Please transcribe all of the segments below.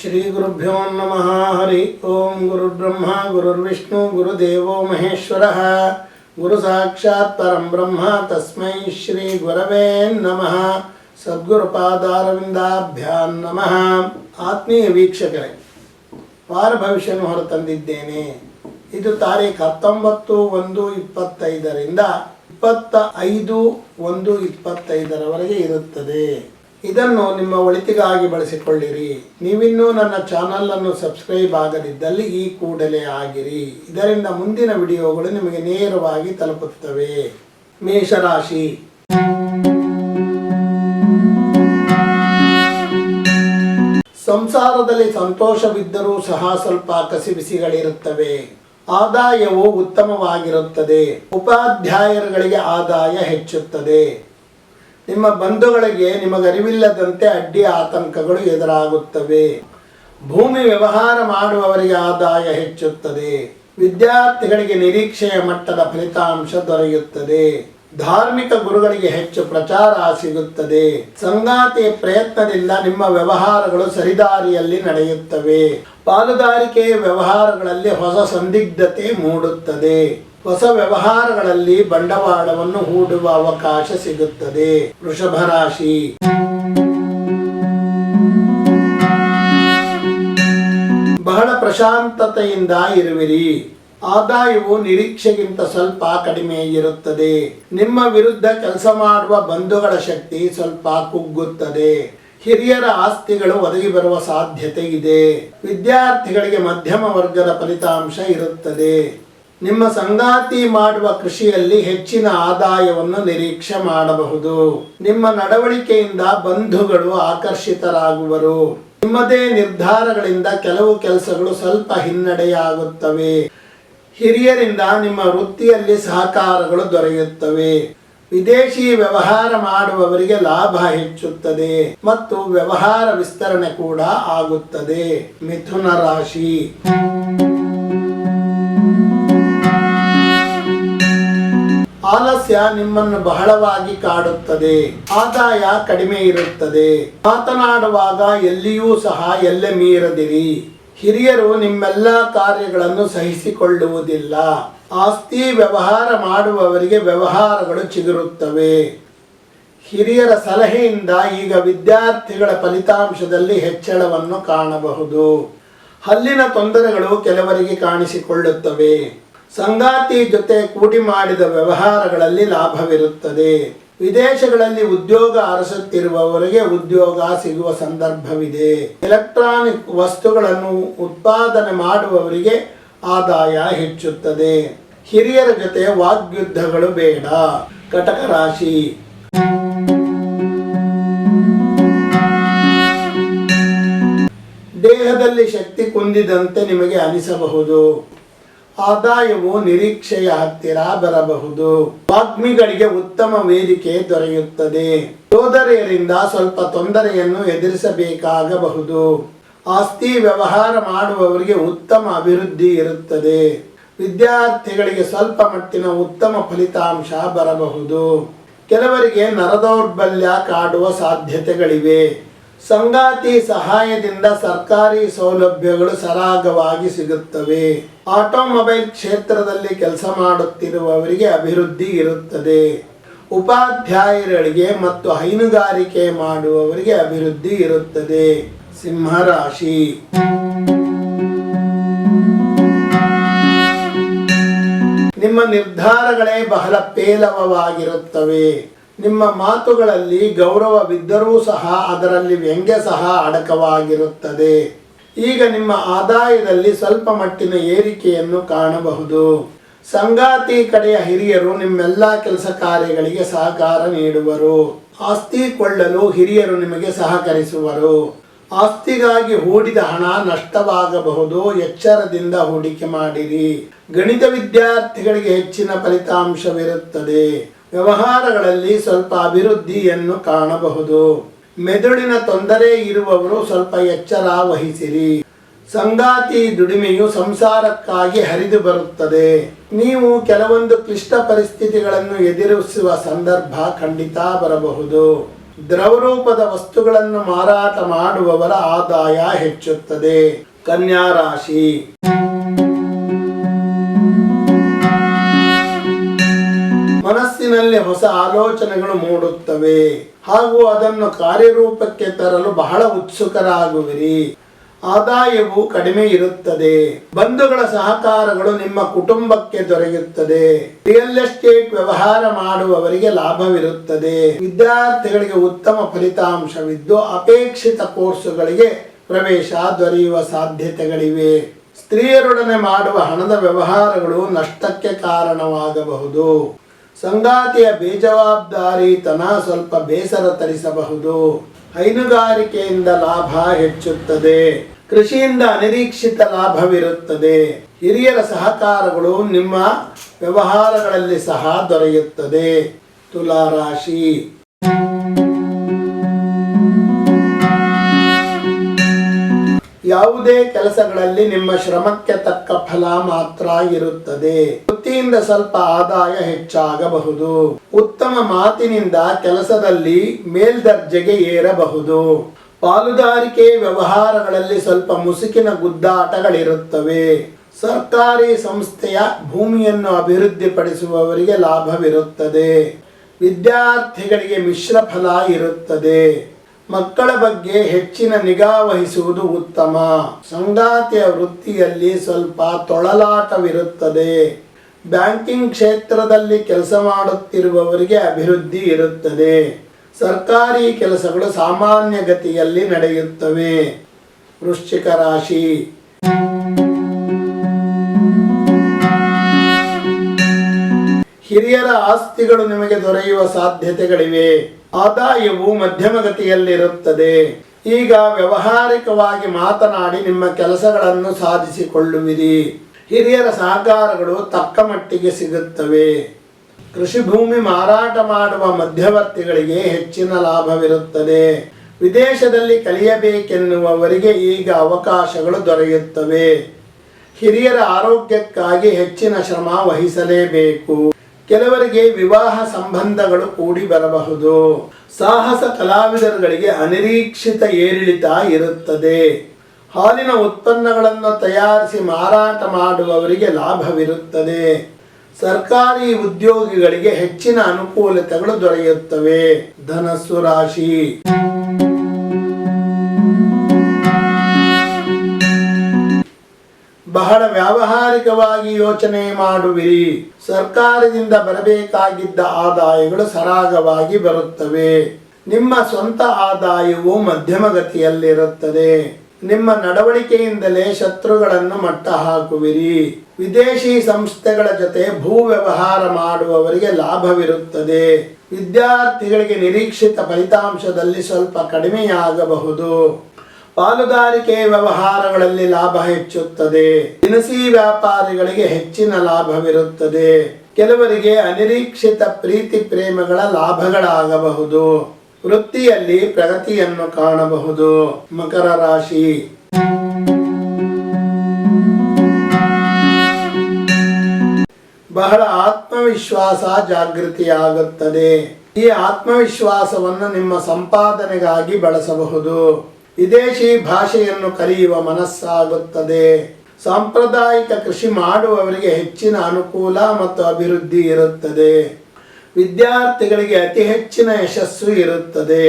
ಶ್ರೀಗುರುಭ್ಯೋ ನಮಃ ಹರಿ ಓಂ ಗುರುರ್ಬ್ರಹ್ಮ ಗುರುರ್ವಿಷ್ಣು ಗುರುದೇವೋ ಮಹೇಶ್ವರ ಗುರು ಸಾಕ್ಷಾತ್ ಪರಂ ಬ್ರಹ್ಮ ತಸ್ಮೈ ಶ್ರೀ ಗುರವೇ ನಮಃ ಸದ್ಗುರುಪಾದಾರವಿಂದಾಭ್ಯಾನ್ ನಮಃ ಆತ್ಮೀಯ ವೀಕ್ಷಕರೇ ವಾರ ಭವಿಷ್ಯವನ್ನು ಹೊರತಂದಿದ್ದೇನೆ. ಇದು ತಾರೀಖು ಹತ್ತೊಂಬತ್ತು ಒಂದು ಇಪ್ಪತ್ತೈದರಿಂದ ಇಪ್ಪತ್ತ ಐದು ಒಂದು ಇಪ್ಪತ್ತೈದರವರೆಗೆ ಇರುತ್ತದೆ. ಇದನ್ನು ನಿಮ್ಮ ಒಳಿತಿಗಾಗಿ ಬಳಸಿಕೊಳ್ಳಿರಿ. ನೀವಿನ್ನೂ ನನ್ನ ಚಾನಲನ್ನು ಸಬ್ಸ್ಕ್ರೈಬ್ ಆಗದಿದ್ದಲ್ಲಿ ಈ ಕೂಡಲೇ ಆಗಿರಿ. ಇದರಿಂದ ಮುಂದಿನ ವಿಡಿಯೋಗಳು ನಿಮಗೆ ನೇರವಾಗಿ ತಲುಪುತ್ತವೆ. ಮೇಷರಾಶಿ. ಸಂಸಾರದಲ್ಲಿ ಸಂತೋಷವಿದ್ದರೂ ಸಹ ಸ್ವಲ್ಪ ಕಸಿಬಿಸಿಗಳಿರುತ್ತವೆ. ಆದಾಯವು ಉತ್ತಮವಾಗಿರುತ್ತದೆ. ಉಪಾಧ್ಯಾಯರುಗಳಿಗೆ ಆದಾಯ ಹೆಚ್ಚುತ್ತದೆ. ನಿಮ್ಮ ಬಂಧುಗಳಿಗೆ ನಿಮಗರಿವಿಲ್ಲದಂತೆ ಅಡ್ಡಿ ಆತಂಕಗಳು ಎದುರಾಗುತ್ತವೆ. ಭೂಮಿ ವ್ಯವಹಾರ ಮಾಡುವವರಿಗೆ ಆದಾಯ ಹೆಚ್ಚುತ್ತದೆ. ವಿದ್ಯಾರ್ಥಿಗಳಿಗೆ ನಿರೀಕ್ಷೆಯ ಮಟ್ಟದ ಫಲಿತಾಂಶ ದೊರೆಯುತ್ತದೆ. ಧಾರ್ಮಿಕ ಗುರುಗಳಿಗೆ ಹೆಚ್ಚು ಪ್ರಚಾರ ಸಿಗುತ್ತದೆ. ಸಂಗಾತಿಯ ಪ್ರಯತ್ನದಿಂದ ನಿಮ್ಮ ವ್ಯವಹಾರಗಳು ಸರಿದಾರಿಯಲ್ಲಿ ನಡೆಯುತ್ತವೆ. ಪಾಲುದಾರಿಕೆ ವ್ಯವಹಾರಗಳಲ್ಲಿ ಹೊಸ ಸಂದಿಗ್ಧತೆ ಮೂಡುತ್ತದೆ. ಹೊಸ ವ್ಯವಹಾರಗಳಲ್ಲಿ ಬಂಡವಾಳವನ್ನು ಹೂಡುವ ಅವಕಾಶ ಸಿಗುತ್ತದೆ. ವೃಷಭ ರಾಶಿ ಬಹಳ ಪ್ರಶಾಂತತೆಯಿಂದ ಇರುವಿರಿ. ಆದಾಯವು ನಿರೀಕ್ಷೆಗಿಂತ ಸ್ವಲ್ಪ ಕಡಿಮೆ ಇರುತ್ತದೆ. ನಿಮ್ಮ ವಿರುದ್ಧ ಕೆಲಸ ಮಾಡುವ ಬಂಧುಗಳ ಶಕ್ತಿ ಸ್ವಲ್ಪ ಕುಗ್ಗುತ್ತದೆ. ಹಿರಿಯರ ಆಸ್ತಿಗಳು ಒದಗಿ ಬರುವ ಸಾಧ್ಯತೆ ಇದೆ. ವಿದ್ಯಾರ್ಥಿಗಳಿಗೆ ಮಧ್ಯಮ ವರ್ಗದ ಫಲಿತಾಂಶ ಇರುತ್ತದೆ. ನಿಮ್ಮ ಸಂಗಾತಿ ಮಾಡುವ ಕೃಷಿಯಲ್ಲಿ ಹೆಚ್ಚಿನ ಆದಾಯವನ್ನು ನಿರೀಕ್ಷೆ ಮಾಡಬಹುದು. ನಿಮ್ಮ ನಡವಳಿಕೆಯಿಂದ ಬಂಧುಗಳು ಆಕರ್ಷಿತರಾಗುವರು. ನಿಮ್ಮದೇ ನಿರ್ಧಾರಗಳಿಂದ ಕೆಲವು ಕೆಲಸಗಳು ಸ್ವಲ್ಪ ಹಿನ್ನಡೆಯಾಗುತ್ತವೆ. ಹಿರಿಯರಿಂದ ನಿಮ್ಮ ವೃತ್ತಿಯಲ್ಲಿ ಸಹಕಾರಗಳು ದೊರೆಯುತ್ತವೆ. ವಿದೇಶಿ ವ್ಯವಹಾರ ಮಾಡುವವರಿಗೆ ಲಾಭ ಹೆಚ್ಚುತ್ತದೆ ಮತ್ತು ವ್ಯವಹಾರ ವಿಸ್ತರಣೆ ಕೂಡ ಆಗುತ್ತದೆ. ಮಿಥುನ ರಾಶಿ. ಆಲಸ್ಯ ನಿಮ್ಮನ್ನು ಬಹಳವಾಗಿ ಕಾಡುತ್ತದೆ, ಆದಾಯ ಕಡಿಮೆ ಇರುತ್ತದೆ. ಮಾತನಾಡುವಾಗ ಎಲ್ಲಿಯೂ ಸಹ ಎಲ್ಲೆ ಮೀರದಿರಿ. ಹಿರಿಯರು ನಿಮ್ಮೆಲ್ಲ ಕಾರ್ಯಗಳನ್ನು ಸಹಿಸಿಕೊಳ್ಳುವುದಿಲ್ಲ. ಆಸ್ತಿ ವ್ಯವಹಾರ ಮಾಡುವವರಿಗೆ ವ್ಯವಹಾರಗಳು ಚಿಗುರುತ್ತವೆ. ಹಿರಿಯರ ಸಲಹೆಯಿಂದ ಈಗ ವಿದ್ಯಾರ್ಥಿಗಳ ಫಲಿತಾಂಶದಲ್ಲಿ ಹೆಚ್ಚಳವನ್ನು ಕಾಣಬಹುದು. ಹಲ್ಲಿನ ತೊಂದರೆಗಳು ಕೆಲವರಿಗೆ ಕಾಣಿಸಿಕೊಳ್ಳುತ್ತವೆ. ಸಂಗಾತಿ ಜೊತೆ ಕೂಡಿ ಮಾಡಿದ ವ್ಯವಹಾರಗಳಲ್ಲಿ ಲಾಭವಿರುತ್ತದೆ. ವಿದೇಶಗಳಲ್ಲಿ ಉದ್ಯೋಗ ಅರಸುತ್ತಿರುವವರಿಗೆ ಉದ್ಯೋಗ ಸಿಗುವ ಸಂದರ್ಭವಿದೆ. ಎಲೆಕ್ಟ್ರಾನಿಕ್ ವಸ್ತುಗಳನ್ನು ಉತ್ಪಾದನೆ ಮಾಡುವವರಿಗೆ ಆದಾಯ ಹೆಚ್ಚುತ್ತದೆ. ಹಿರಿಯರ ಜೊತೆ ವಾಗ್ಯುದ್ಧಗಳು ಬೇಡ. ಕಟಕ ರಾಶಿ. ದೇಹದಲ್ಲಿ ಶಕ್ತಿ ಕುಂದಿದಂತೆ ನಿಮಗೆ ಅನಿಸಬಹುದು. ಆದಾಯವು ನಿರೀಕ್ಷೆಯ ಹತ್ತಿರ ಬರಬಹುದು. ವಾಗ್ಮಿಗಳಿಗೆ ಉತ್ತಮ ವೇದಿಕೆ ದೊರೆಯುತ್ತದೆ. ಸೋದರಿಯರಿಂದ ಸ್ವಲ್ಪ ತೊಂದರೆಯನ್ನು ಎದುರಿಸಬೇಕಾಗಬಹುದು. ಆಸ್ತಿ ವ್ಯವಹಾರ ಮಾಡುವವರಿಗೆ ಉತ್ತಮ ಅಭಿವೃದ್ಧಿ ಇರುತ್ತದೆ. ವಿದ್ಯಾರ್ಥಿಗಳಿಗೆ ಸ್ವಲ್ಪ ಮಟ್ಟಿನ ಉತ್ತಮ ಫಲಿತಾಂಶ ಬರಬಹುದು. ಕೆಲವರಿಗೆ ನರದೌರ್ಬಲ್ಯ ಕಾಡುವ ಸಾಧ್ಯತೆಗಳಿವೆ. ಸಂಗಾತಿ ಸಹಾಯದಿಂದ ಸರ್ಕಾರಿ ಸೌಲಭ್ಯಗಳು ಸರಾಗವಾಗಿ ಸಿಗುತ್ತವೆ. ಆಟೋಮೊಬೈಲ್ ಕ್ಷೇತ್ರದಲ್ಲಿ ಕೆಲಸ ಮಾಡುತ್ತಿರುವವರಿಗೆ ಅಭಿವೃದ್ಧಿ ಇರುತ್ತದೆ. ಉಪಾಧ್ಯಾಯರಿಗೆ ಮತ್ತು ಹೈನುಗಾರಿಕೆ ಮಾಡುವವರಿಗೆ ಅಭಿವೃದ್ಧಿ ಇರುತ್ತದೆ. ಸಿಂಹರಾಶಿ ನಿಮ್ಮ ನಿರ್ಧಾರಗಳೇ ಬಹಳ ಪೇಲವವಾಗಿರುತ್ತವೆ. ನಿಮ್ಮ ಮಾತುಗಳಲ್ಲಿ ಗೌರವವಿದ್ದರೂ ಸಹ ಅದರಲ್ಲಿ ವ್ಯಂಗ್ಯ ಸಹ ಅಡಕವಾಗಿರುತ್ತದೆ. ಈಗ ನಿಮ್ಮ ಆದಾಯದಲ್ಲಿ ಸ್ವಲ್ಪ ಮಟ್ಟಿನ ಏರಿಕೆಯನ್ನು ಕಾಣಬಹುದು. ಸಂಗಾತಿ ಕಡೆಯ ಹಿರಿಯರು ನಿಮ್ಮೆಲ್ಲ ಕೆಲಸ ಕಾರ್ಯಗಳಿಗೆ ಸಹಕಾರ ನೀಡುವರು. ಆಸ್ತಿ ಕೊಳ್ಳಲು ಹಿರಿಯರು ನಿಮಗೆ ಸಹಕರಿಸುವರು. ಆಸ್ತಿಗಾಗಿ ಹೂಡಿದ ಹಣ ನಷ್ಟವಾಗಬಹುದು, ಎಚ್ಚರದಿಂದ ಹೂಡಿಕೆ ಮಾಡಿರಿ. ಗಣಿತ ವಿದ್ಯಾರ್ಥಿಗಳಿಗೆ ಹೆಚ್ಚಿನ ಫಲಿತಾಂಶವಿರುತ್ತದೆ. ವ್ಯವಹಾರಗಳಲ್ಲಿ ಸ್ವಲ್ಪ ಅಭಿವೃದ್ಧಿಯನ್ನು ಕಾಣಬಹುದು. ಮೆದುಳಿನ ತೊಂದರೆ ಇರುವವರು ಸ್ವಲ್ಪ ಎಚ್ಚರ ವಹಿಸಿರಿ. ಸಂಗಾತಿ ದುಡಿಮೆಯು ಸಂಸಾರಕ್ಕಾಗಿ ಹರಿದು ಬರುತ್ತದೆ. ನೀವು ಕೆಲವೊಂದು ಕ್ಲಿಷ್ಟ ಪರಿಸ್ಥಿತಿಗಳನ್ನು ಎದುರಿಸುವ ಸಂದರ್ಭ ಖಂಡಿತ ಬರಬಹುದು. ದ್ರವರೂಪದ ವಸ್ತುಗಳನ್ನು ಮಾರಾಟ ಮಾಡುವವರ ಆದಾಯ ಹೆಚ್ಚುತ್ತದೆ. ಕನ್ಯಾ ರಾಶಿ ಮನಸ್ಸಿನಲ್ಲಿ ಹೊಸ ಆಲೋಚನೆಗಳು ಮೂಡುತ್ತವೆ. ಹಾಗೂ ಅದನ್ನು ಕಾರ್ಯರೂಪಕ್ಕೆ ತರಲು ಬಹಳ ಉತ್ಸುಕರಾಗುವಿರಿ. ಆದಾಯವು ಕಡಿಮೆ ಇರುತ್ತದೆ. ಬಂಧುಗಳ ಸಹಕಾರಗಳು ನಿಮ್ಮ ಕುಟುಂಬಕ್ಕೆ ದೊರೆಯುತ್ತದೆ. ರಿಯಲ್ ಎಸ್ಟೇಟ್ ವ್ಯವಹಾರ ಮಾಡುವವರಿಗೆ ಲಾಭವಿರುತ್ತದೆ. ವಿದ್ಯಾರ್ಥಿಗಳಿಗೆ ಉತ್ತಮ ಫಲಿತಾಂಶವಿದ್ದು ಅಪೇಕ್ಷಿತ ಕೋರ್ಸುಗಳಿಗೆ ಪ್ರವೇಶ ದೊರೆಯುವ ಸಾಧ್ಯತೆಗಳಿವೆ. ಸ್ತ್ರೀಯರೊಡನೆ ಮಾಡುವ ಹಣದ ವ್ಯವಹಾರಗಳು ನಷ್ಟಕ್ಕೆ ಕಾರಣವಾಗಬಹುದು. ಸಂಗಾತಿಯ ಬೇಜವಾಬ್ದಾರಿತನ ಸ್ವಲ್ಪ ಬೇಸರ ತರಿಸಬಹುದು. ಹೈನುಗಾರಿಕೆಯಿಂದ ಲಾಭ ಹೆಚ್ಚುತ್ತದೆ. ಕೃಷಿಯಿಂದ ಅನಿರೀಕ್ಷಿತ ಲಾಭವಿರುತ್ತದೆ. ಹಿರಿಯರ ಸಹಕಾರಗಳು ನಿಮ್ಮ ವ್ಯವಹಾರಗಳಲ್ಲಿ ಸಹ ದೊರೆಯುತ್ತದೆ. ತುಲಾರಾಶಿ. ಯಾವುದೇ ಕೆಲಸಗಳಲ್ಲಿ ನಿಮ್ಮ ಶ್ರಮಕ್ಕೆ ತಕ್ಕ ಫಲ ಮಾತ್ರ ಇರುತ್ತದೆ. ವೃತ್ತಿಯಿಂದ ಸ್ವಲ್ಪ ಆದಾಯ ಹೆಚ್ಚಾಗಬಹುದು. ಉತ್ತಮ ಮಾತಿನಿಂದ ಕೆಲಸದಲ್ಲಿ ಮೇಲ್ದರ್ಜೆಗೆ ಏರಬಹುದು. ಪಾಲುದಾರಿಕೆ ವ್ಯವಹಾರಗಳಲ್ಲಿ ಸ್ವಲ್ಪ ಮುಸುಕಿನ ಗುದ್ದಾಟಗಳಿರುತ್ತವೆ. ಸರ್ಕಾರಿ ಸಂಸ್ಥೆಯ ಭೂಮಿಯನ್ನು ಅಭಿವೃದ್ಧಿಪಡಿಸುವವರಿಗೆ ಲಾಭವಿರುತ್ತದೆ. ವಿದ್ಯಾರ್ಥಿಗಳಿಗೆ ಮಿಶ್ರ ಫಲ ಇರುತ್ತದೆ. ಮಕ್ಕಳ ಬಗ್ಗೆ ಹೆಚ್ಚಿನ ನಿಗಾ ವಹಿಸುವುದು ಉತ್ತಮ. ಸಂಗಾತಿಯ ವೃತ್ತಿಯಲ್ಲಿ ಸ್ವಲ್ಪ ತೊಳಲಾಟವಿರುತ್ತದೆ. ಬ್ಯಾಂಕಿಂಗ್ ಕ್ಷೇತ್ರದಲ್ಲಿ ಕೆಲಸ ಮಾಡುತ್ತಿರುವವರಿಗೆ ಅಭಿವೃದ್ಧಿ ಇರುತ್ತದೆ. ಸರ್ಕಾರಿ ಕೆಲಸಗಳು ಸಾಮಾನ್ಯ ಗತಿಯಲ್ಲಿ ನಡೆಯುತ್ತವೆ. ವೃಶ್ಚಿಕ ರಾಶಿ. ಹಿರಿಯರ ಆಸ್ತಿಗಳು ನಿಮಗೆ ದೊರೆಯುವ ಸಾಧ್ಯತೆಗಳಿವೆ. ಆದಾಯವು ಮಧ್ಯಮಗತಿಯಲ್ಲಿರುತ್ತದೆ. ಈಗ ವ್ಯವಹಾರಿಕವಾಗಿ ಮಾತನಾಡಿ ನಿಮ್ಮ ಕೆಲಸಗಳನ್ನು ಸಾಧಿಸಿಕೊಳ್ಳುವಿರಿ. ಹಿರಿಯರ ಸಹಕಾರಗಳು ತಕ್ಕ ಮಟ್ಟಿಗೆ ಸಿಗುತ್ತವೆ. ಕೃಷಿ ಭೂಮಿ ಮಾರಾಟ ಮಾಡುವ ಮಧ್ಯವರ್ತಿಗಳಿಗೆ ಹೆಚ್ಚಿನ ಲಾಭವಿರುತ್ತದೆ. ವಿದೇಶದಲ್ಲಿ ಕಲಿಯಬೇಕೆನ್ನುವವರಿಗೆ ಈಗ ಅವಕಾಶಗಳು ದೊರೆಯುತ್ತವೆ. ಹಿರಿಯರ ಆರೋಗ್ಯಕ್ಕಾಗಿ ಹೆಚ್ಚಿನ ಶ್ರಮ ವಹಿಸಲೇಬೇಕು. ಕೆಲವರಿಗೆ ವಿವಾಹ ಸಂಬಂಧಗಳು ಕೂಡಿ ಬರಬಹುದು. ಸಾಹಸ ಕಲಾವಿದರುಗಳಿಗೆ ಅನಿರೀಕ್ಷಿತ ಏರಿಳಿತ ಇರುತ್ತದೆ. ಹಾಲಿನ ಉತ್ಪನ್ನಗಳನ್ನು ತಯಾರಿಸಿ ಮಾರಾಟ ಮಾಡುವವರಿಗೆ ಲಾಭವಿರುತ್ತದೆ. ಸರ್ಕಾರಿ ಉದ್ಯೋಗಿಗಳಿಗೆ ಹೆಚ್ಚಿನ ಅನುಕೂಲತೆಗಳು ದೊರೆಯುತ್ತವೆ. ಧನಸ್ಸು ರಾಶಿ. ಬಹಳ ವ್ಯಾವಹಾರಿಕವಾಗಿ ಯೋಚನೆ ಮಾಡುವಿರಿ. ಸರ್ಕಾರದಿಂದ ಬರಬೇಕಾಗಿದ್ದ ಆದಾಯಗಳು ಸರಾಗವಾಗಿ ಬರುತ್ತವೆ. ನಿಮ್ಮ ಸ್ವಂತ ಆದಾಯವು ಮಧ್ಯಮಗತಿಯಲ್ಲಿರುತ್ತದೆ. ನಿಮ್ಮ ನಡವಳಿಕೆಯಿಂದಲೇ ಶತ್ರುಗಳನ್ನು ಮಟ್ಟ ಹಾಕುವಿರಿ ವಿದೇಶಿ ಸಂಸ್ಥೆಗಳ ಜೊತೆ ಭೂ ವ್ಯವಹಾರ ಮಾಡುವವರಿಗೆ ಲಾಭವಿರುತ್ತದೆ. ವಿದ್ಯಾರ್ಥಿಗಳಿಗೆ ನಿರೀಕ್ಷಿತ ಫಲಿತಾಂಶದಲ್ಲಿ ಸ್ವಲ್ಪ ಕಡಿಮೆಯಾಗಬಹುದು. ಪಾಲುದಾರಿಕೆ ವ್ಯವಹಾರಗಳಲ್ಲಿ ಲಾಭ ಹೆಚ್ಚುತ್ತದೆ. ದಿನಸಿ ವ್ಯಾಪಾರಿಗಳಿಗೆ ಹೆಚ್ಚಿನ ಲಾಭವಿರುತ್ತದೆ. ಕೆಲವರಿಗೆ ಅನಿರೀಕ್ಷಿತ ಪ್ರೀತಿ ಪ್ರೇಮಗಳ ಲಾಭಗಳಾಗಬಹುದು. ವೃತ್ತಿಯಲ್ಲಿ ಪ್ರಗತಿಯನ್ನು ಕಾಣಬಹುದು. ಮಕರ ರಾಶಿ. ಬಹಳ ಆತ್ಮವಿಶ್ವಾಸ ಜಾಗೃತಿಯಾಗುತ್ತದೆ. ಈ ಆತ್ಮವಿಶ್ವಾಸವನ್ನು ನಿಮ್ಮ ಸಂಪಾದನೆಗಾಗಿ ಬಳಸಬಹುದು. ವಿದೇಶಿ ಭಾಷೆಯನ್ನು ಕಲಿಯುವ ಮನಸ್ಸಾಗುತ್ತದೆ. ಸಾಂಪ್ರದಾಯಿಕ ಕೃಷಿ ಮಾಡುವವರಿಗೆ ಹೆಚ್ಚಿನ ಅನುಕೂಲ ಮತ್ತು ಅಭಿವೃದ್ಧಿ ಇರುತ್ತದೆ. ವಿದ್ಯಾರ್ಥಿಗಳಿಗೆ ಅತಿ ಹೆಚ್ಚಿನ ಯಶಸ್ಸು ಇರುತ್ತದೆ.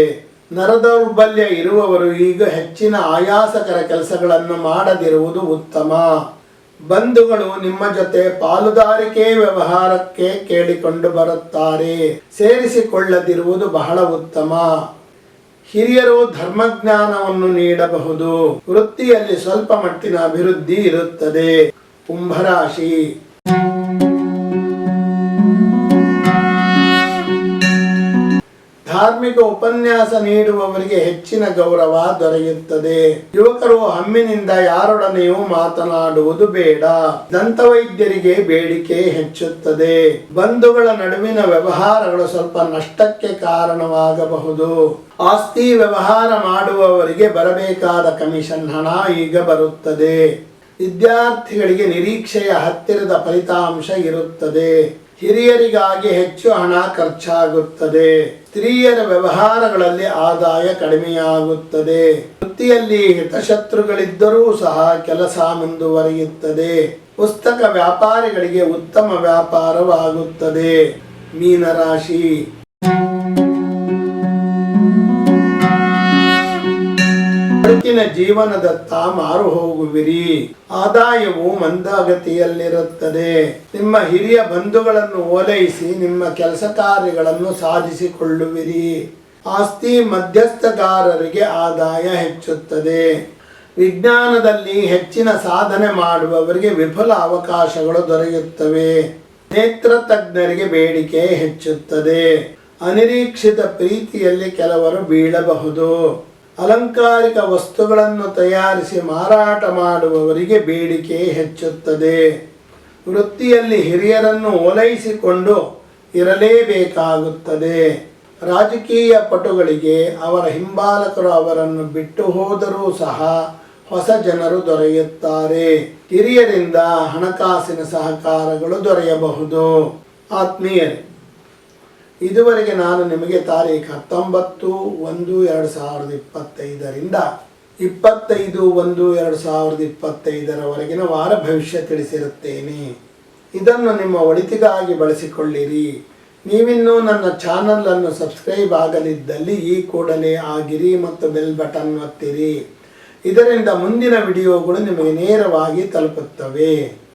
ನರದೌರ್ಬಲ್ಯ ಇರುವವರು ಈಗ ಹೆಚ್ಚಿನ ಆಯಾಸಕರ ಕೆಲಸಗಳನ್ನು ಮಾಡದಿರುವುದು ಉತ್ತಮ. ಬಂಧುಗಳು ನಿಮ್ಮ ಜೊತೆ ಪಾಲುದಾರಿಕೆ ವ್ಯವಹಾರಕ್ಕೆ ಕೇಳಿಕೊಂಡು ಬರುತ್ತಾರೆ. ಸೇರಿಸಿಕೊಳ್ಳದಿರುವುದು ಬಹಳ ಉತ್ತಮ. ಹಿರಿಯರು ಧರ್ಮಜ್ಞಾನವನ್ನು ನೀಡಬಹುದು. ವೃತ್ತಿಯಲ್ಲಿ ಸ್ವಲ್ಪ ಮಟ್ಟಿನ ಅಭಿವೃದ್ಧಿ ಇರುತ್ತದೆ. ಕುಂಭರಾಶಿ. ಧಾರ್ಮಿಕ ಉಪನ್ಯಾಸ ನೀಡುವವರಿಗೆ ಹೆಚ್ಚಿನ ಗೌರವ ದೊರೆಯುತ್ತದೆ. ಯುವಕರು ಹಮ್ಮಿನಿಂದ ಯಾರೊಡನೆಯೂ ಮಾತನಾಡುವುದು ಬೇಡ. ದಂತವೈದ್ಯರಿಗೆ ಬೇಡಿಕೆ ಹೆಚ್ಚುತ್ತದೆ. ಬಂಧುಗಳ ನಡುವಿನ ವ್ಯವಹಾರಗಳು ಸ್ವಲ್ಪ ನಷ್ಟಕ್ಕೆ ಕಾರಣವಾಗಬಹುದು. ಆಸ್ತಿ ವ್ಯವಹಾರ ಮಾಡುವವರಿಗೆ ಬರಬೇಕಾದ ಕಮಿಷನ್ ಹಣ ಈಗ ಬರುತ್ತದೆ. ವಿದ್ಯಾರ್ಥಿಗಳಿಗೆ ನಿರೀಕ್ಷೆಯ ಹತ್ತಿರದ ಫಲಿತಾಂಶ ಇರುತ್ತದೆ. ಹಿರಿಯರಿಗಾಗಿ ಹೆಚ್ಚು ಹಣ ಖರ್ಚಾಗುತ್ತದೆ. ಸ್ತ್ರೀಯರ ವ್ಯವಹಾರಗಳಲ್ಲಿ ಆದಾಯ ಕಡಿಮೆಯಾಗುತ್ತದೆ. ವೃತ್ತಿಯಲ್ಲಿ ಹಿತಶತ್ರುಗಳಿದ್ದರೂ ಸಹ ಕೆಲಸ ಮುಂದುವರಿಯುತ್ತದೆ. ಪುಸ್ತಕ ವ್ಯಾಪಾರಿಗಳಿಗೆ ಉತ್ತಮ ವ್ಯಾಪಾರವಾಗುತ್ತದೆ. ಮೀನರಾಶಿ. ಬದುಕಿನ ಜೀವನದತ್ತ ಮಾರು ಹೋಗುವಿರಿ. ಆದಾಯವು ಮಂದಗತಿಯಲ್ಲಿರುತ್ತದೆ. ನಿಮ್ಮ ಹಿರಿಯ ಬಂಧುಗಳನ್ನು ಓಲೈಸಿ ನಿಮ್ಮ ಕೆಲಸ ಕಾರ್ಯಗಳನ್ನು ಸಾಧಿಸಿಕೊಳ್ಳುವಿರಿ. ಆಸ್ತಿ ಮಧ್ಯಸ್ಥಗಾರರಿಗೆ ಆದಾಯ ಹೆಚ್ಚುತ್ತದೆ. ವಿಜ್ಞಾನದಲ್ಲಿ ಹೆಚ್ಚಿನ ಸಾಧನೆ ಮಾಡುವವರಿಗೆ ವಿಫಲ ಅವಕಾಶಗಳು ದೊರೆಯುತ್ತವೆ. ನೇತ್ರ ತಜ್ಞರಿಗೆ ಬೇಡಿಕೆ ಹೆಚ್ಚುತ್ತದೆ. ಅನಿರೀಕ್ಷಿತ ಪ್ರೀತಿಯಲ್ಲಿ ಕೆಲವರು ಬೀಳಬಹುದು. ಅಲಂಕಾರಿಕ ವಸ್ತುಗಳನ್ನು ತಯಾರಿಸಿ ಮಾರಾಟ ಮಾಡುವವರಿಗೆ ಬೇಡಿಕೆ ಹೆಚ್ಚುತ್ತದೆ. ವೃತ್ತಿಯಲ್ಲಿ ಹಿರಿಯರನ್ನು ಓಲೈಸಿಕೊಂಡು ಇರಲೇಬೇಕಾಗುತ್ತದೆ. ರಾಜಕೀಯ ಪಟುಗಳಿಗೆ ಅವರ ಹಿಂಬಾಲಕರು ಅವರನ್ನು ಬಿಟ್ಟು ಹೋದರೂ ಸಹ ಹೊಸ ಜನರು ದೊರೆಯುತ್ತಾರೆ. ಹಿರಿಯರಿಂದ ಹಣಕಾಸಿನ ಸಹಕಾರಗಳು ದೊರೆಯಬಹುದು. ಆತ್ಮೀಯರೇ ಇದುವರೆಗೆ ನಾನು ನಿಮಗೆ ತಾರೀಖು ಹತ್ತೊಂಬತ್ತು ಒಂದು ಎರಡು ಸಾವಿರದ ಇಪ್ಪತ್ತೈದರಿಂದ ಇಪ್ಪತ್ತೈದು ಒಂದು ಎರಡು ಸಾವಿರದ ಇಪ್ಪತ್ತೈದರವರೆಗಿನ ವಾರ ಭವಿಷ್ಯ ತಿಳಿಸಿರುತ್ತೇನೆ. ಇದನ್ನು ನಿಮ್ಮ ಒಳಿತಿಗಾಗಿ ಬಳಸಿಕೊಳ್ಳಿರಿ. ನೀವಿನ್ನೂ ನನ್ನ ಚಾನಲನ್ನು ಸಬ್ಸ್ಕ್ರೈಬ್ ಆಗಲಿದ್ದಲ್ಲಿ ಈ ಕೂಡಲೇ ಆಗಿರಿ ಮತ್ತು ಬೆಲ್ ಬಟನ್ ಒತ್ತಿರಿ. ಇದರಿಂದ ಮುಂದಿನ ವಿಡಿಯೋಗಳು ನಿಮಗೆ ನೇರವಾಗಿ ತಲುಪುತ್ತವೆ.